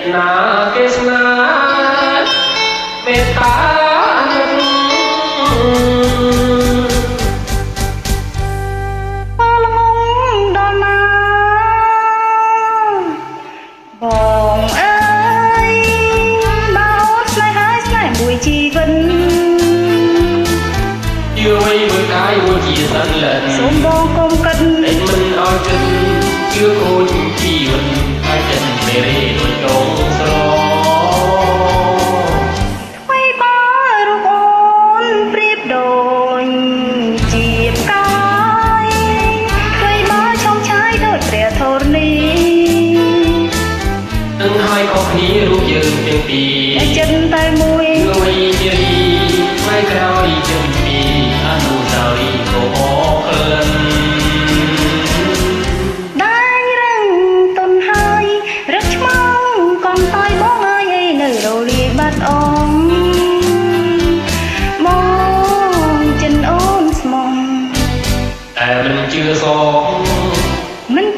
Krishna Krishna Metta chưa mấy bữa cái mua chị dân lệnh sớm vô công cân đến mình lo chân chưa cô នេះនឹងហើយអស់គ្នារូបយើងទាំងពីរ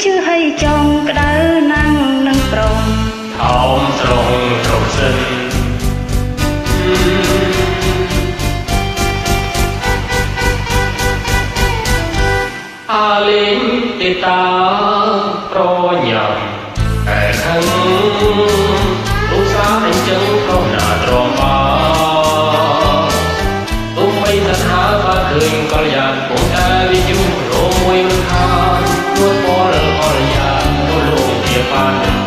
ជឿឲ្យចង់ក្តៅណាំងនឹងព្រមអោមត្រង់ត្រង់សិនអាលេងទេតាប្រញាប់ fire.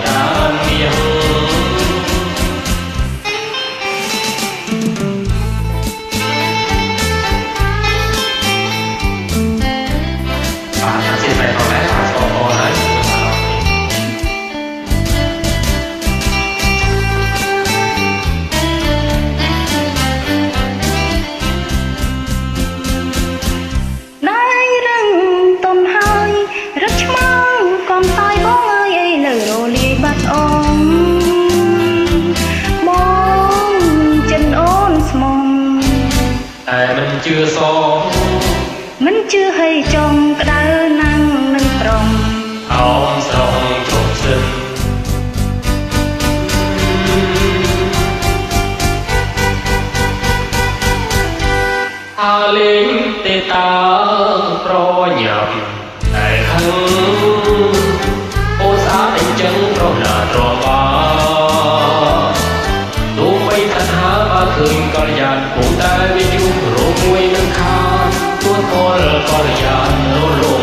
មិនជឿសមិនជឿហើយចង់ក្តៅណាំងនឹងប្រំអោនស្រងជប់សឹងអោលេងទេតាប្រញាប់តែហឹងអូស្អាតអញ្ចឹងប្រណាត្របាទោះបីថាបើឃើញកល្យានគង់តែវិ Amor coreano lo